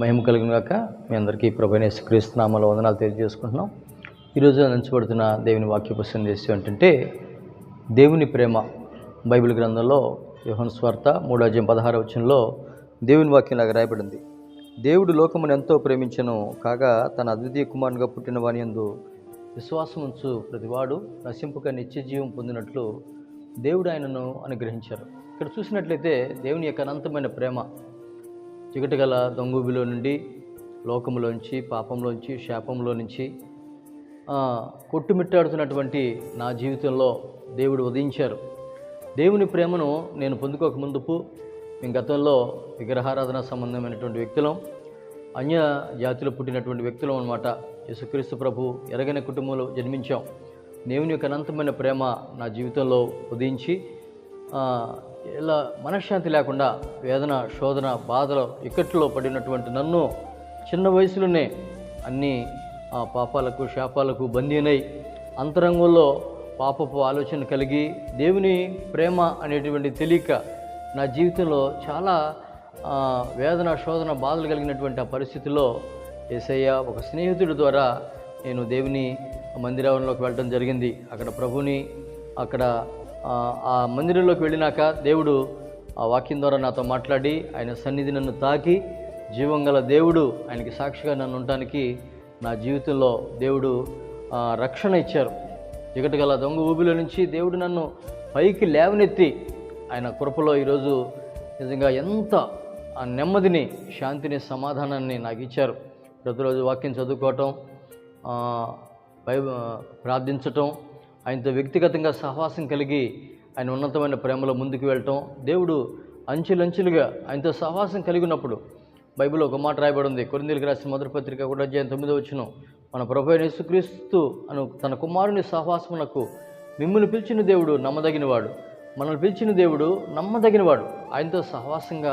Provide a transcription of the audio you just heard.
మహిమ కలిగిన గాక మీ అందరికీ ప్రభుని క్రీస్తునామాల వందనాలు తెలియజేసుకుంటున్నాం. ఈరోజు అందించబడుతున్న దేవుని వాక్యపు సందేశం ఏంటంటే దేవుని ప్రేమ బైబిల్ గ్రంథంలో యోహన్ స్వార్త మూడో అధ్యాయం పదహార వచనంలో దేవుని వాక్యం లాగా రాయబడింది. దేవుడు లోకమును ఎంతో ప్రేమించను కాగా తన అద్వితీయ కుమారునిగా పుట్టిన వాని ఎందు విశ్వాసం ఉంచు ప్రతివాడు నశింపక నిత్య జీవం పొందినట్లు దేవుడు ఆయనను అనుగ్రహించారు. ఇక్కడ చూసినట్లయితే దేవుని యొక్క అనంతమైన ప్రేమ చికటి గల దొంగుబిలో నుండి లోకంలోంచి పాపంలోంచి శాపంలో నుంచి కొట్టుమిట్టాడుతున్నటువంటి నా జీవితంలో దేవుడు ఉదయించారు. దేవుని ప్రేమను నేను పొందుకోక ముందుపు మేము గతంలో విగ్రహారాధన సంబంధమైనటువంటి వ్యక్తులం అన్య జాతిలో పుట్టినటువంటి వ్యక్తులం అనమాట యేసుక్రీస్తు ప్రభు ఎరగని కుటుంబంలో జన్మించాం. దేవుని యొక్క అనంతమైన ప్రేమ నా జీవితంలో ఉదయించి ఇలా మనశ్శాంతి లేకుండా వేదన శోధన బాధలు ఇక్కట్లో పడినటువంటి నన్ను చిన్న వయసులోనే అన్ని ఆ, పాపాలకు శాపాలకు బందీనై అంతరంగంలో పాపపు ఆలోచన కలిగి దేవుని ప్రేమ అనేటువంటి తెలియక నా జీవితంలో చాలా వేదన శోధన బాధలు కలిగినటువంటి ఆ పరిస్థితిలో ఏసయ్య ఒక స్నేహితుడి ద్వారా నేను దేవుని మందిరంలోకి వెళ్ళడం జరిగింది. అక్కడ ప్రభుని అక్కడ ఆ, మందిరంలోకి వెళ్ళినాక దేవుడు ఆ వాక్యం ద్వారా నాతో మాట్లాడి ఆయన సన్నిధి నన్ను తాకి జీవం గల దేవుడు ఆయనకి సాక్షిగా నన్ను ఉండటానికి నా జీవితంలో దేవుడు రక్షణ ఇచ్చారు. జిగట గల దొంగ ఊబిలో నుంచి దేవుడు నన్ను పైకి లేవనెత్తి ఆయన కృపలో ఈరోజు నిజంగా ఎంత ఆ నెమ్మదిని శాంతిని సమాధానాన్ని నాకు ఇచ్చారు. ప్రతిరోజు వాక్యం చదువుకోవటం ప్రార్థించటం ఆయనతో వ్యక్తిగతంగా సహవాసం కలిగి ఆయన ఉన్నతమైన ప్రేమలో ముందుకు వెళ్ళటం. దేవుడు అంచెలంచెలుగా ఆయనతో సహవాసం కలిగి ఉన్నప్పుడు బైబిల్లో ఒక మాట రాయబడి ఉంది. కొరిందీలకు రాసిన మొదటి పత్రిక కూడా అధ్యాయం తొమ్మిదో వచ్చిన మన ప్రభు యేసుక్రీస్తు అను తన కుమారుని సహవాసమునకు మిమ్మల్ని పిలిచిన దేవుడు నమ్మదగినవాడు. మనల్ని పిలిచిన దేవుడు నమ్మదగినవాడు. ఆయనతో సహవాసంగా